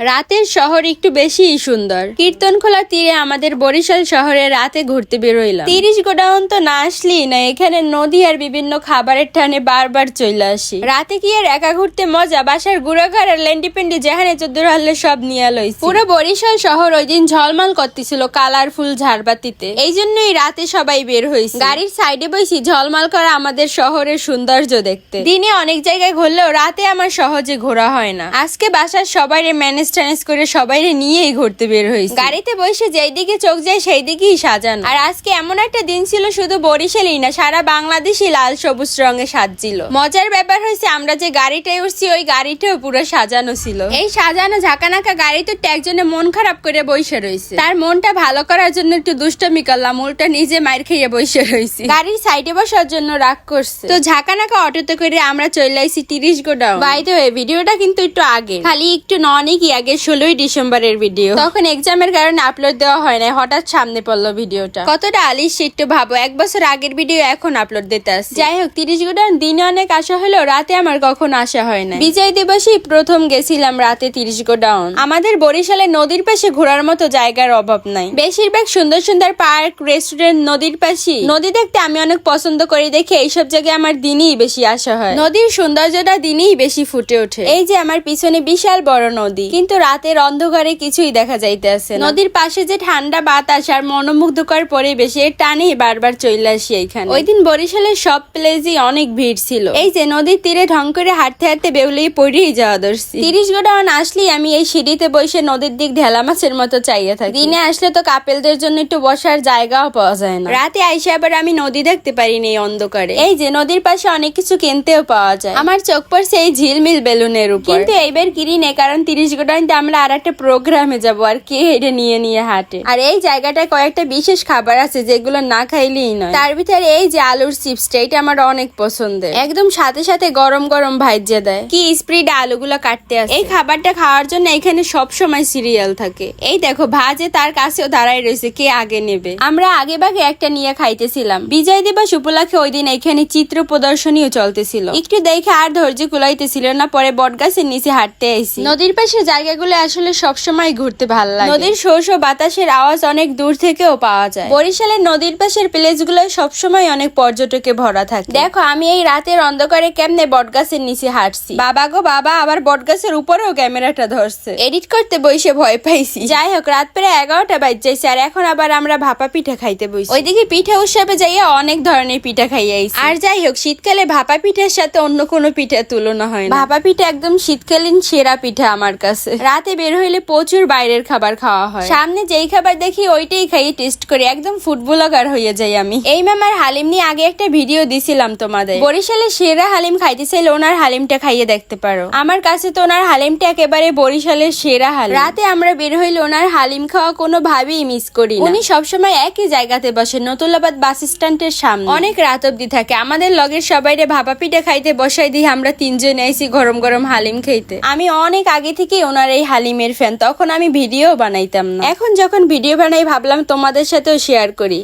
রাতের শহর একটু বেশিই সুন্দর। কীর্তনখোলা তীরে আমাদের বরিশাল শহরে রাতে ঘুরতে বেরোইলাম। তিরিশ গোডাউন তো না আসলি না, এখানে নদী আর বিভিন্ন খাবারের টানে বারবার চলে আসি। রাতে কি আর একা ঘুরতে মজা? বাসার গুড়াঘর আর লেন্ডিপেন্ডি যেখানে চোদ্দ হলে সব নিয়ে লইছি পুরো বরিশাল শহর ওই দিন ঝলমল করতেছিল কালারফুল ঝাড়বাতিতে। এই জন্যই রাতে সবাই বের হয়েছে গাড়ির সাইডে বসি ঝলমল করা আমাদের শহরের সৌন্দর্য দেখতে। দিনে অনেক জায়গায় ঘুরলেও রাতে আমার সহজে ঘোরা হয় না। আজকে বাসার সবাই ম্যানেজ ট্যানেজ করে সবাই নিয়েই ঘুরতে বের হয়েছে। গাড়িতে বসে যেই দিকে চোখ যায় সেই দিকেই সাজানো। আর আজকে এমন একটা দিন ছিল শুধু বরিশালই না সারা বাংলাদেশই লাল সবুজ রঙে সাজছিল। মজার ব্যাপার হয়েছে আমরা যে গাড়িটায় উঠছি ওই গাড়িটাও পুরো সাজানো ছিল। এই সাজানো ঝাঁকানাকা গাড়িতে একজনে মন খারাপ করে বসে রয়েছে। তার মনটা ভালো করার জন্য একটু দুষ্টমি করলাম উল্টা নিজে মার খেয়ে বসে রয়েছে। গাড়ির সাইডে বসার জন্য রাগ করছে। তো ঝাঁকানাকা অটোতে করে আমরা চলে আইছি তিরিশ গোডাউন। বাই দ্য ভিডিওটা কিন্তু একটু আগে। খালি একটু ননেকই আগে ষোলোই ডিসেম্বরের ভিডিও তখন এক্সামের কারণে আপলোড দেওয়া হয় না হঠাৎ সামনে পড়ল ভিডিওটা কতটা আলিশ একটু ভাবো, এক বছর আগের ভিডিও এখন আপলোড দিতে আসছে। যাই হোক, তিরিশ গোডাউন দিনে অনেক আসা হলেও রাতে আমার কখনো আসা হয় না বিজয় দিবসই প্রথম গেছিলাম রাতে তিরিশ গোডাউন আমাদের বরিশালে নদীর পাশে ঘোরার মতো জায়গার অভাব নাই। বেশিরভাগ সুন্দর সুন্দর পার্ক, রেস্টুরেন্ট, নদীর পাশে নদী দেখতে আমি অনেক পছন্দ করি দেখে এইসব জায়গায় আমার দিনই বেশি আসা হয়। নদীর সৌন্দর্যটা দিনই বেশি ফুটে ওঠে। এই যে আমার পিছনে বিশাল বড় নদী। কিন্তু রাতের অন্ধকারে কিছুই দেখা যাইতেছে না। নদীর পাশে যে ঠান্ডা বাতাস আর মনোমুগ্ধকর পরিবেশে এর টানেই বারবার চলে আসি এখানে ওই দিন বরিশালের সব প্লেসই অনেক ভিড় ছিল। এই যে নদীর তীরে ঢং করে হাঁটতে হাঁটতে বেউলেই পড়েই যাওয়া দর্শি তিরিশ গোডাউন আসলেই আমি এই সিঁড়িতে বসে নদীর দিক ঢেলা মাছের মতো চাইয়ে থাকি। দিনে আসলে তো কাপেলদের জন্য একটু বসার জায়গাও পাওয়া যায় না। রাতে আইসে আবার আমি নদী দেখতে পারিনি এই অন্ধকারে। এই যে নদীর পাশে অনেক কিছু কিনতেও পাওয়া যায়। আমার চোখ পড়ছে এই ঝিলমিল বেলুনের উপর। কিন্তু এইবার কিনি নেই কারণ তিরিশ গোডাউনতে আমরা আর একটা প্রোগ্রামে যাব আর কে, এটা নিয়ে নিয়ে হাঁটে। আর এই জায়গাটায় কয়েকটা বিশেষ খাবার আছে যেগুলো না খাইলেই নয়। তার ভিতরে এই যে আলুর চিপসটা, এটা আমার অনেক পছন্দের। একদম সাথে সাথে গরম গরম ভাইজে দেয়। কি স্প্রিড আলুগুলো কাটতে আসে। এই খাবারটা খাওয়ার জন্য এখানে সব সময় সিরিয়াল থাকে। এই দেখো, ভাজে তার কাছেও দাঁড়াই রয়েছে কে আগে নেবে। আমরা আগে ভাগে একটা নিয়ে খাইতেছিলাম। বিজয় দিবস উপলক্ষে ওই দিন এখানে চিত্র প্রদর্শনীও চলতেছিল। একটু দেখে আর ধৈর্য কুলাইতেছিল না, পরে বটগাছের নিচে হাঁটতে আইসি। নদীর পাশে জায়গাগুলো আসলে সবসময় ঘুরতে ভালো লাগে। নদীর শো শো বাতাসের আওয়াজ অনেক দূর থেকেও পাওয়া যায়। বরিশালের নদীর পাশের প্লেসগুলো সবসময় অনেক পর্যটকে ভরা থাকে। দেখো আমি এই রাতের অন্ধকারে কেমনে বটগাছের নিচে হাঁটছি। বাবা গো বাবা আবার বটগাছের উপরেও ক্যামেরাটা ধরছে। এডিট করতে বসে ভয় পাইছি। যাই হোক রাত প্রায় এগারোটা বাজ যাইছে আর এখন আবার আমরা ভাপা পিঠা খাইতে বসি। ওইদিকে পিঠা উৎসবে যাইয়া অনেক ধরনের পিঠা খাইয়াইছি আর যাই হোক শীতকালে ভাপা পিঠার সাথে অন্য কোনো পিঠা তুলনা হয় না। ভাপা পিঠা একদম শীতকালীন সেরা পিঠা আমার কাছে। রাতে বের হইলে প্রচুর বাইরের খাবার খাওয়া হয়। সামনে যেই খাবার দেখি, ওইটাই খাইয়ে টেস্ট করি। একদম ফুড ব্লগার হয়ে যাই আমি। এই ম্যামার হালিম নিয়ে আগে একটা ভিডিও দিছিলাম তোমাদের। বরিশালে সেরা হালিম খাইতে চাইলে ওনার হালিমটা খাইয়ে দেখতে পারো। আমার কাছে তো ওনার হালিমটা একেবারে বরিশালের সেরা হালিম। রাতে আমরা বের হইলে ওনার হালিম খাওয়া কোনো ভাবেই মিস করি। উনি সবসময় একই জায়গাতে বসে, নতুলাবাদ বাস স্ট্যান্ডের সামনে। অনেক রাত অব্দি থাকে। আমাদের লগের সবাইরে ভাপা পিঠা খাইতে বসাই দিয়ে আমরা তিনজন আইসি গরম গরম হালিম খাইতে। আমি অনেক আগে থেকে ওনার এই হালিমের ফ্যান তখন আমি ভিডিও বানাইতাম না। এখন যখন ভিডিও বানাই, ভাবলাম তোমাদের সাথেও শেয়ার করি।